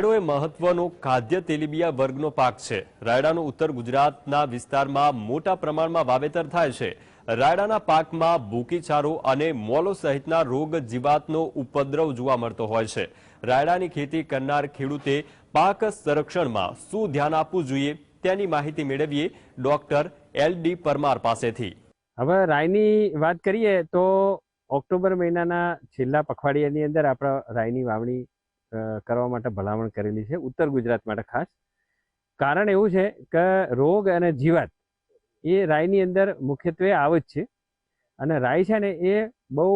રાયડો એ મહત્વનો ખાદ્ય તેલીબિયા વર્ગનો પાક છે. રાયડાનું ઉત્તર ગુજરાતના વિસ્તારમાં મોટા પ્રમાણમાં વાવેતર થાય છે. રાયડાના પાકમાં ભૂકીચારો અને મોલો સહિતના રોગ જીવાતનો ઉપદ્રવ જોવા મળતો હોય છે. રાયડાની ખેતી કરનાર ખેડૂતે પાક સંરક્ષણમાં શું ધ્યાન આપવું જોઈએ તેની માહિતી મેળવીએ ડોક્ટર એલ ડી પરમાર પાસેથી. હવે રાયની વાત કરીએ તો ઓક્ટોબર મહિનાના છેલ્લા પખવાડિયાની અંદર આપણે રાયની વાવણી કરવા માટે ભલામણ કરેલી છે ઉત્તર ગુજરાત માટે ખાસ. કારણ એવું છે કે રોગ અને જીવાત એ રાયની અંદર મુખ્યત્વે આવે જ છે. અને રાય છે ને એ બહુ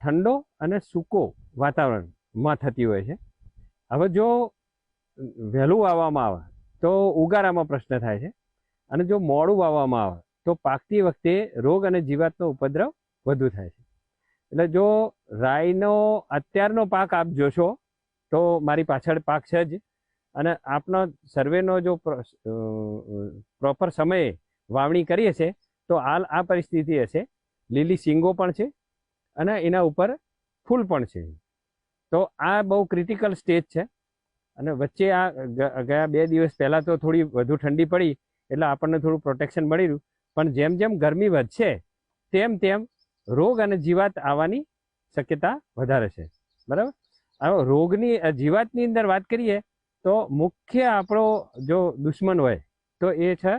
ઠંડો અને સૂકો વાતાવરણમાં થતી હોય છે. હવે જો વહેલું વાવવામાં આવે તો ઉગારામાં પ્રશ્ન થાય છે. અને જો મોડું વાવવામાં આવે તો પાકતી વખતે રોગ અને જીવાતનો ઉપદ્રવ વધુ થાય છે. એટલે જો રાઈનો અત્યારનો પાક આપ જોશો તો મારી પાછળ પાક છે જ. અને આપનો સર્વેનો જો પ્રોપર સમયે વાવણી કરીએ છે, તો હાલ આ પરિસ્થિતિ હશે. લીલી સિંગો પણ છે અને એના ઉપર ફૂલ પણ છે. તો આ બહુ ક્રિટિકલ સ્ટેજ છે અને વચ્ચે આ ગયા બે દિવસ પહેલાં તો થોડી વધુ ઠંડી પડી એટલે આપણને થોડું પ્રોટેક્શન મળી રહ્યું પણ જેમ જેમ ગરમી વધશે, તેમ તેમ રોગ અને જીવાત આવવાની શક્યતા વધારે છે. બરાબર? રોગની જીવાતની અંદર વાત કરીએ, તો મુખ્ય આપણો જો દુશ્મન હોય, તો એ છે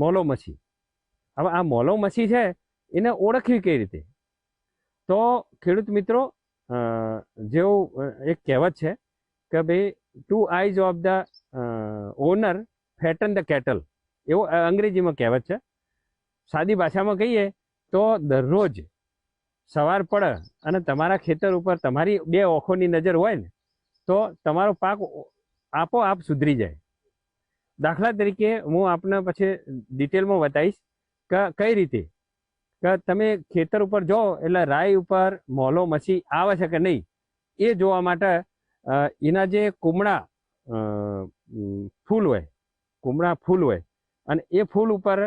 મોલો મચ્છી હવે આ મોલો મચ્છી છે, એને ઓળખવી કઈ રીતે? તો ખેડૂત મિત્રો જેવું એક કહેવત છે કે ભાઈ two eyes of the owner fatten the cattle એવો અંગ્રેજીમાં કહેવત છે. સાદી ભાષામાં કહીએ, તો દરરોજ સવાર પડે અને તમારા ખેતર ઉપર તમારી બે ઓખોની નજર હોય ને, તો તમારો પાક આપોઆપ સુધરી જાય. દાખલા તરીકે હું આપને પછી ડિટેલમાં બતાવીશ કે કઈ રીતે. કે તમે ખેતર ઉપર જાઓ એટલે રાઈ ઉપર મોલો મસી આવે છે કે નહીં, એ જોવા માટે એના જે કુમળા ફૂલ હોય, કુમળા ફૂલ હોય, અને એ ફૂલ ઉપર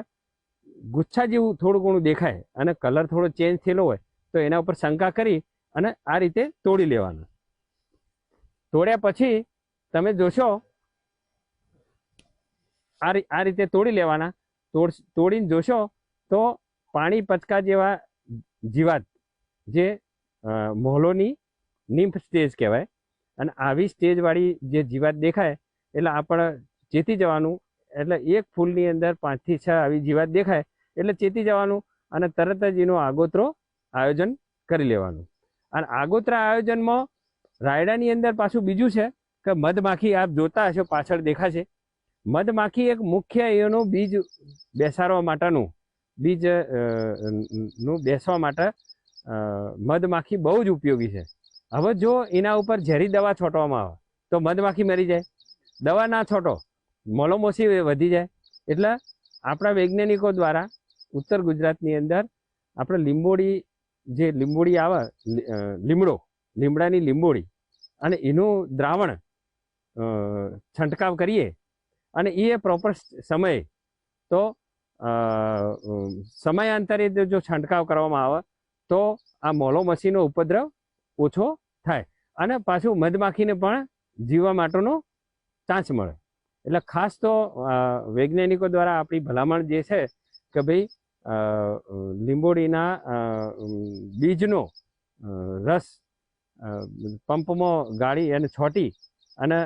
ગુચ્છા જેવું થોડું ઘણું દેખાય અને કલર થોડો ચેન્જ થયેલો હોય તો એના ઉપર શંકા કરી અને આ રીતે તોડી લેવાનું. તોડ્યા પછી તમે જોશો, આ આ રીતે તોડી લેવાના. તોડ, તોડીને જોશો તો પાણી પચકા જેવા જીવાત, જે મોહલોની નિમ્ફ સ્ટેજ કહેવાય. અને આવી સ્ટેજવાળી જે જીવાત દેખાય, એટલે આપણે ચેતી જવાનું, એટલે એક ફૂલની અંદર પાંચથી છ આવી જીવાત દેખાય, એટલે ચેતી જવાનું અને તરત જ એનો આગોતરો આયોજન કરી લેવાનું. અને આગોતરા આયોજનમાં રાયડાની અંદર પાછું બીજું છે કે મધમાખી આપ જોતા હશો, પાછળ દેખાશે. મધમાખી એક મુખ્ય એનું બીજ બેસાડવા માટેનું, બીજનું બેસવા માટે મધમાખી બહુ જ ઉપયોગી છે. હવે જો એના ઉપર ઝેરી દવા છોટવામાં આવે, તો મધમાખી મરી જાય. દવા ના છોટો, મોલોમોસી વધી જાય. એટલે આપણા વૈજ્ઞાનિકો દ્વારા ઉત્તર ગુજરાતની અંદર આપણે લીંબોડી જે લીંબોડી આવે લીમડો, લીમડાની લીંબોળી અને એનું દ્રાવણ છંટકાવ કરીએ અને એ પ્રોપર સમયે તો સમયાંતરે જો છંટકાવ કરવામાં આવે તો આ મોલો મસીનો ઉપદ્રવ ઓછો થાય અને પાછું મધમાખીને પણ જીવવા માટેનો ચાન્સ મળે. એટલે ખાસ તો વૈજ્ઞાનિકો દ્વારા આપણી ભલામણ જે છે કે ભાઈ લીંબોડીના બીજનો રસ પંપમાં ગાળી અને છોટી અને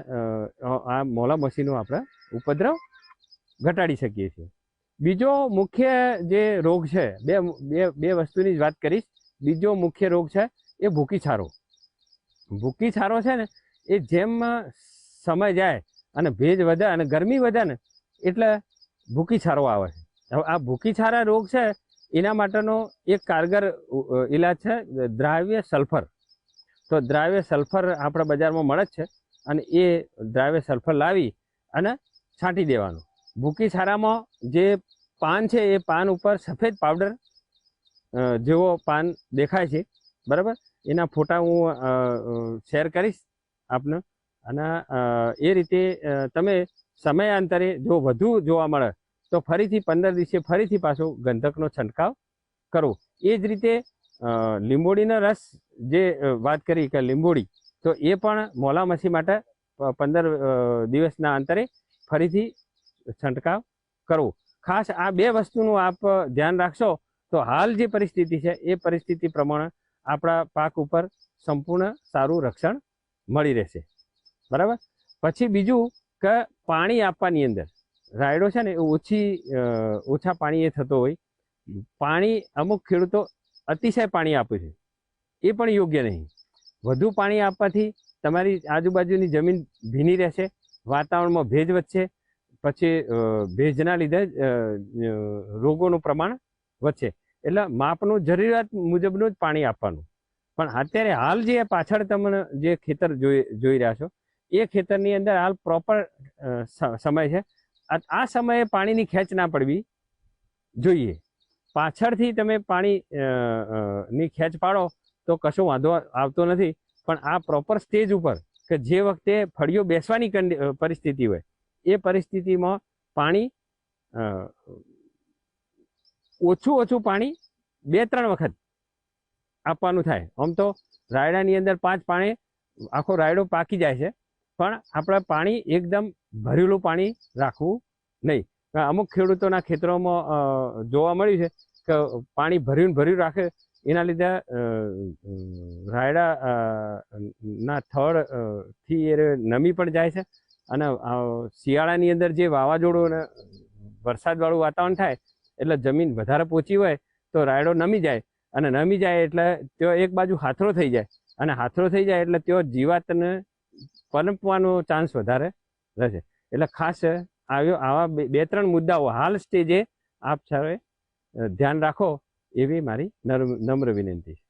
આ મોલા મસીનો આપણે ઉપદ્રવ ઘટાડી શકીએ છીએ. બીજો મુખ્ય જે રોગ છે, બે બે બે વસ્તુની જ વાત કરીશ. બીજો મુખ્ય રોગ છે એ ભૂકી છારો. ભૂકી છારો છે ને, એ જેમ સમય જાય અને ભેજ વધે અને ગરમી વધે ને, એટલે ભૂકી છારો આવે છે. આ ભૂકીછારા રોગ છે, એના માટેનો એક કારગર ઇલાજ છે, દ્રાવ્ય સલ્ફર. તો દ્રાવ્ય સલ્ફર આપણા બજારમાં મળે જ છે અને એ દ્રાવ્ય સલ્ફર લાવી અને છાંટી દેવાનું. ભૂકીછારામાં જે પાન છે, એ પાન ઉપર સફેદ પાવડર જેવો પાન દેખાય છે, બરાબર? એના ફોટા હું શેર કરીશ આપને. અને એ રીતે તમે સમયાંતરે જો વધુ જોવા મળે તો ફરીથી પંદર દિવસે ફરીથી પાછો ગંધકનો છંટકાવ કરવો. એ જ રીતે લીંબોડીનો રસ જે વાત કરી કે લીંબોડી તો એ પણ મોલા મચ્છી માટે પંદર દિવસના અંતરે ફરીથી છંટકાવ કરવો. ખાસ આ બે વસ્તુનું આપ ધ્યાન રાખશો તો હાલ જે પરિસ્થિતિ છે, એ પરિસ્થિતિ પ્રમાણે આપણા પાક ઉપર સંપૂર્ણ સારું રક્ષણ મળી રહેશે. બરાબર? પછી બીજું કે પાણી આપવાની અંદર. રાયડો છે ને એ ઓછી ઓછા પાણીએ થતો હોય. પાણી અમુક ખેડૂતો અતિશય પાણી આપે છે. એ પણ યોગ્ય નહીં. વધુ પાણી આપવાથી તમારી આજુબાજુની જમીન ભીની રહેશે, વાતાવરણમાં ભેજ વધશે, પછી ભેજના લીધે રોગોનું પ્રમાણ વધશે. એટલે માપનું જરૂરિયાત મુજબનું જ પાણી આપવાનું. પણ અત્યારે હાલ જે પાછળ તમને જે ખેતર જોઈ જોઈ રહ્યા છો, એ ખેતરની અંદર હાલ પ્રોપર સમય છે. આ સમયે પાણીની ખેંચ ના પડવી જોઈએ. પાછળથી તમે પાણી ની ખેંચ પાડો તો કશો વાંધો આવતો નથી. પણ આ પ્રોપર સ્ટેજ ઉપર કે જે વખતે ફળીઓ બેસવાની પરિસ્થિતિ હોય, એ પરિસ્થિતિમાં પાણી ઓછું ઓછું પાણી બે ત્રણ વખત આપવાનું થાય. આમ તો રાયડાની અંદર પાંચ પાણી, આખો રાયડો પાકી જાય છે. પણ આપણે પાણી એકદમ ભરેલું પાણી રાખવું નહીં. અમુક ખેડૂતોના ખેતરોમાં જોવા મળ્યું છે કે પાણી ભર્યું ભર્યું રાખે, એના લીધે રાયડા ના થળથી એ નમી પણ જાય છે અને શિયાળાની અંદર જે વાવાઝોડું અને વરસાદવાળું વાતાવરણ થાય, એટલે જમીન વધારે પોચી હોય, તો રાયડો નમી જાય. અને નમી જાય એટલે તેઓ એક બાજુ હાથરો થઈ જાય. અને હાથરો થઈ જાય એટલે તેઓ જીવાતને પનપવાનો ચાન્સ વધારે રહેશે. એટલે ખાસ આવ્યો, આવા બે ત્રણ મુદ્દાઓ હાલ સ્ટેજે આપ સૌએ ધ્યાન રાખો એવી મારી નમ્ર વિનંતી છે.